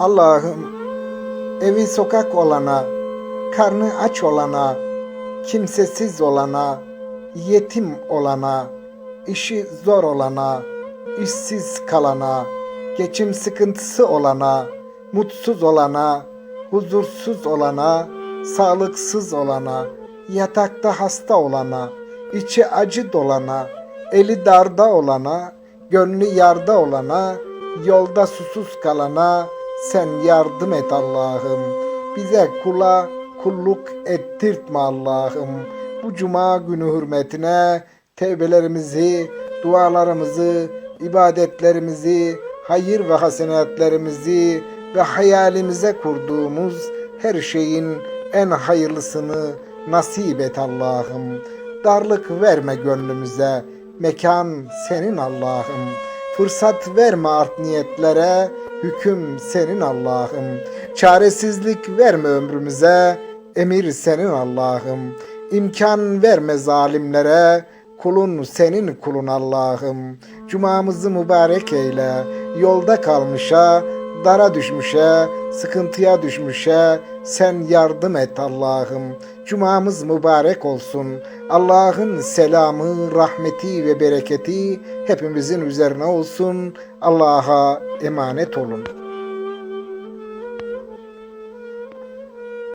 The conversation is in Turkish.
Allah'ım evi sokak olana, karnı aç olana, kimsesiz olana, yetim olana, işi zor olana, işsiz kalana, geçim sıkıntısı olana, mutsuz olana, huzursuz olana, sağlıksız olana, yatakta hasta olana, içi acı dolana, eli darda olana, gönlü yarda olana, yolda susuz kalana sen yardım et Allah'ım. Bize kula kulluk ettirtme Allah'ım. Bu cuma günü hürmetine tevbelerimizi, dualarımızı, ibadetlerimizi, hayır ve hasenatlerimizi ve hayalimize kurduğumuz her şeyin en hayırlısını nasip et Allah'ım. Darlık verme gönlümüze, mekan senin Allah'ım. Fırsat verme art niyetlere, hüküm senin Allah'ım. Çaresizlik verme ömrümüze, emir senin Allah'ım. İmkan verme zalimlere, kulun senin kulun Allah'ım. Cumamızı mübarek eyle, yolda kalmışa, dara düşmüşe, sıkıntıya düşmüşe sen yardım et Allah'ım. Cumamız mübarek olsun. Allah'ın selamı, rahmeti ve bereketi hepimizin üzerine olsun. Allah'a emanet olun.